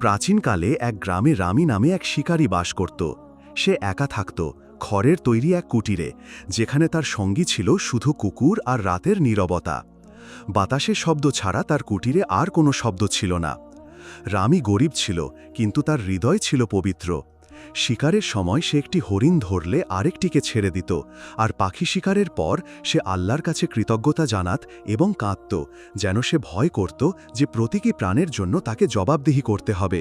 প্রাচীনকালে এক গ্রামে রামী নামে এক শিকারী বাস করত। সে একা থাকত, খড়ের তৈরি এক কুটিরে, যেখানে তার সঙ্গী ছিল শুধু কুকুর আর রাতের নীরবতা। বাতাসের শব্দ ছাড়া তার কুটিরে আর কোনো শব্দ ছিল না। রামী গরিব ছিল, কিন্তু তার হৃদয় ছিল পবিত্র। শিকারের সময় সে একটি হরিণ ধরলে আরেকটিকে ছেড়ে দিত, আর পাখি শিকারের পর সে আল্লাহর কাছে কৃতজ্ঞতা জানাত এবং কাঁদত, যেন সে ভয় করত যে প্রতীকী প্রাণের জন্য তাকে জবাবদিহি করতে হবে।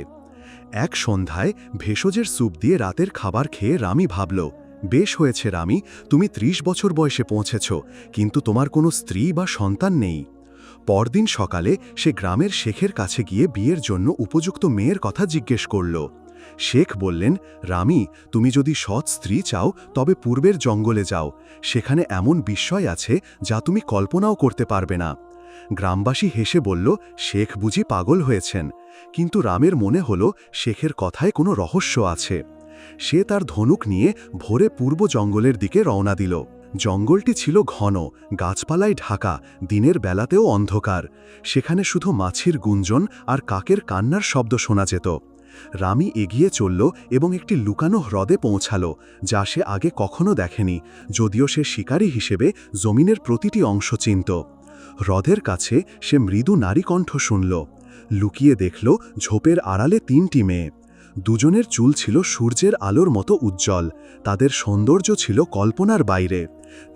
এক সন্ধ্যায় ভেষজের স্যুপ দিয়ে রাতের খাবার খেয়ে রামি ভাবল, বেশ হয়েছে রামি, তুমি ত্রিশ বছর বয়সে পৌঁছেছ, কিন্তু তোমার কোনো স্ত্রী বা সন্তান নেই। পরদিন সকালে সে গ্রামের শেখের কাছে গিয়ে বিয়ের জন্য উপযুক্ত মেয়ের কথা জিজ্ঞেস করল শেখ বললেন, রামি, তুমি যদি সৎ স্ত্রী চাও, তবে পূর্বের জঙ্গলে যাও। সেখানে এমন বিস্ময় আছে যা তুমি কল্পনাও করতে পারবে না। গ্রামবাসী হেসে বলল, শেখ বুঝি পাগল হয়েছেন। কিন্তু রামের মনে হল, শেখের কথায় কোনো রহস্য আছে। সে তার ধনুক নিয়ে ভোরে পূর্ব জঙ্গলের দিকে রওনা দিল। জঙ্গলটি ছিল ঘন, গাছপালায় ঢাকা, দিনের বেলাতেও অন্ধকার। সেখানে শুধু মাছির গুঞ্জন আর কাকের কান্নার শব্দ শোনা যেত। রামি এগিয়ে চলল এবং একটি লুকানো হ্রদে পৌঁছাল, যা সে আগে কখনো দেখেনি, যদিও সে শিকারী হিসেবে জমিনের প্রতিটি অংশ চিনত। হ্রদের কাছে সে মৃদু নারীকণ্ঠ শুনল, লুকিয়ে দেখল ঝোপের আড়ালে তিনটি মেয়ে। দুজনের চুল ছিল সূর্যের আলোর মতো উজ্জ্বল, তাদের সৌন্দর্য ছিল কল্পনার বাইরে।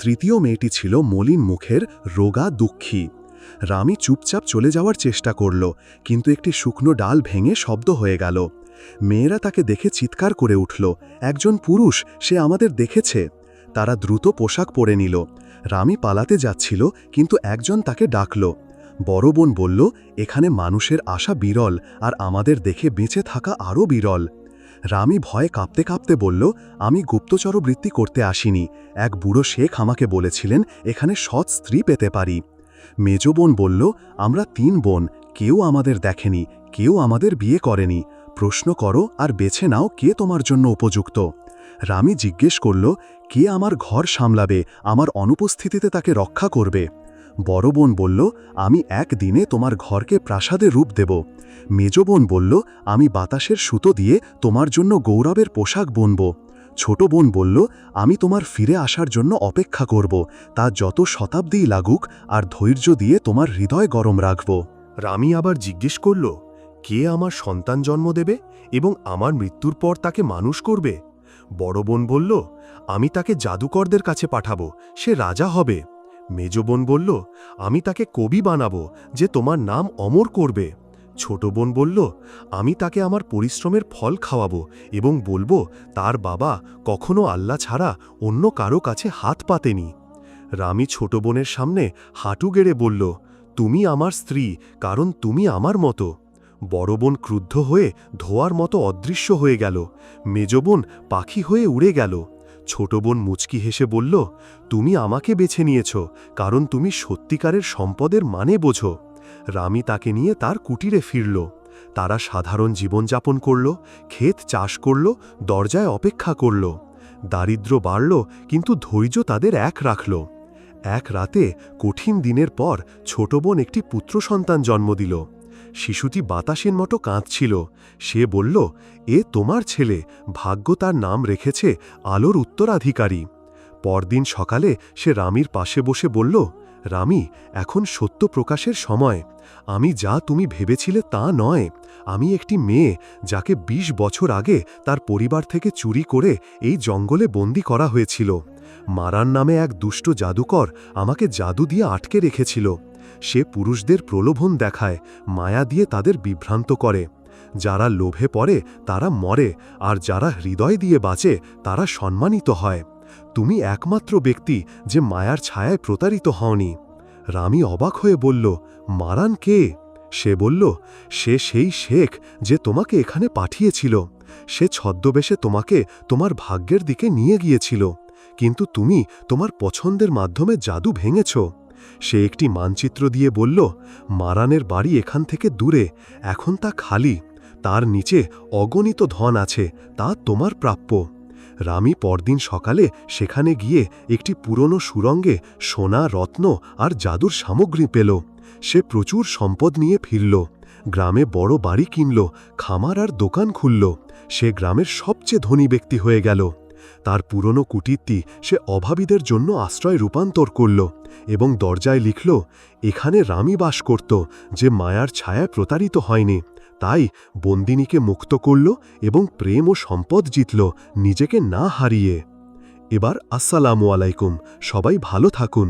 তৃতীয় মেয়েটি ছিল মলিন মুখের রোগা দুঃখী। রামি চুপচাপ চলে যাওয়ার চেষ্টা করল, কিন্তু একটি শুকনো ডাল ভেঙে শব্দ হয়ে গেল। মেয়েরা তাকে দেখে চিৎকার করে উঠল, একজন পুরুষ, সে আমাদের দেখেছে। তারা দ্রুত পোশাক পরে নিল। রামি পালাতে যাচ্ছিল, কিন্তু একজন তাকে ডাকল। বড় বোন বলল, এখানে মানুষের আশা বিরল, আর আমাদের দেখে বেঁচে থাকা আরও বিরল। রামি ভয়ে কাঁপতে কাঁপতে বলল, আমি গুপ্তচর বৃত্তি করতে আসিনি। এক বুড়ো শেখ আমাকে বলেছিলেন, এখানে সৎ স্ত্রী পেতে পারি। মেজ বোন বলল, আমরা তিন বোন, কেউ আমাদের দেখেনি, কেউ আমাদের বিয়ে করেনি। প্রশ্ন করো আর বেছে নাও কে তোমার জন্য উপযুক্ত। রামি জিজ্ঞেস করল, কে আমার ঘর সামলাবে, আমার অনুপস্থিতিতে তাকে রক্ষা করবে? বড় বোন বলল, আমি একদিনে তোমার ঘরকে প্রাসাদে রূপ দেব। মেজ বোন বলল, আমি বাতাসের সুতো দিয়ে তোমার জন্য গৌরবের পোশাক বুনব। ছোট বোন বলল, আমি তোমার ফিরে আসার জন্য অপেক্ষা করব। তা যত শতাব্দীই লাগুক, আর ধৈর্য দিয়ে তোমার হৃদয় গরম রাখব। রামি আবার জিজ্ঞেস করল, কে আমার সন্তান জন্ম দেবে এবং আমার মৃত্যুর পর তাকে মানুষ করবে? বড় বোন বলল, আমি তাকে জাদুকরদের কাছে পাঠাবো, সে রাজা হবে। মেজ বোন বলল, আমি তাকে কবি বানাবো, যে তোমার নাম অমর করবে। ছোট বোন বলল, আমি তাকে আমার পরিশ্রমের ফল খাওয়াবো এবং বলব, তার বাবা কখনো আল্লাহ ছাড়া অন্য কারও কাছে হাত পাতেনি। রামি ছোট বোনের সামনে হাঁটু গেড়ে বলল, তুমি আমার স্ত্রী, কারণ তুমি আমার মতো। বড় বোন ক্রুদ্ধ হয়ে ধোয়ার মতো অদৃশ্য হয়ে গেল। মেজ বোন পাখি হয়ে উড়ে গেল। ছোট বোন মুচকি হেসে বলল, তুমি আমাকে বেছে নিয়েছ, কারণ তুমি সত্যিকারের সম্পদের মানে বোঝো। রামি তাকে নিয়ে তার কুটিরে ফিরল। তারা সাধারণ জীবনযাপন করল, ক্ষেত চাষ করল, দরজায় অপেক্ষা করল। দারিদ্র বাড়ল, কিন্তু ধৈর্য তাদের এক রাখল। এক রাতে, কঠিন দিনের পর, ছোট বোন একটি পুত্র সন্তান জন্ম দিল। শিশুটি বাতাসের মতো কাঁদছিল। সে বলল, এ তোমার ছেলে, ভাগ্য তার নাম রেখেছে আলোর উত্তরাধিকারী। পরদিন সকালে সে রামির পাশে বসে বলল, রামি, এখন সত্য প্রকাশের সময়। আমি যা তুমি ভেবেছিলে তা নয়। আমি একটি মেয়ে যাকে ২০ বছর আগে তার পরিবার থেকে চুরি করে এই জঙ্গলে বন্দি করা হয়েছিল। মারান নামে এক দুষ্ট জাদুকর আমাকে জাদু দিয়ে আটকে রেখেছিল। সে পুরুষদের প্রলোভন দেখায়, মায়া দিয়ে তাদের বিভ্রান্ত করে। যারা লোভে পড়ে তারা মরে, আর যারা হৃদয় দিয়ে বাঁচে তারা সম্মানিত হয়। তুমি একমাত্র ব্যক্তি যে মায়ার ছায়ায় প্রতারিত হওনি। রামি অবাক হয়ে বলল, মারান কে? সে বলল, সে সেই শেখ যে তোমাকে এখানে পাঠিয়েছিল। সে ছদ্মবেশে তোমাকে তোমার ভাগ্যের দিকে নিয়ে গিয়েছিল। কিন্তু তুমি তোমার পছন্দের মাধ্যমে জাদু ভেঙেছ। সে একটি মানচিত্র দিয়ে বলল, মারানের বাড়ি এখান থেকে দূরে, এখন তা খালি। তার নিচে অগণিত ধন আছে, তা তোমার প্রাপ্য। রামি পরদিন সকালে সেখানে গিয়ে একটি পুরনো সুরঙ্গে সোনা, রত্ন আর জাদুর সামগ্রী পেল। সে প্রচুর সম্পদ নিয়ে ফিরল। গ্রামে বড় বাড়ি কিনল, খামার আর দোকান খুলল। সে গ্রামের সবচেয়ে ধনী ব্যক্তি হয়ে গেল। তার পুরনো কুটিরটি সে অভাবীদের জন্য আশ্রয় রূপান্তর করল এবং দরজায় লিখল, এখানে রামী বাস করত, যে মায়ার ছায়ায় প্রতারিত হয়নি। তাই বন্দিনীকে মুক্ত করল এবং প্রেম ও সম্পদ জিতল নিজেকে না হারিয়ে। এবার আসসালামু আলাইকুম, সবাই ভালো থাকুন।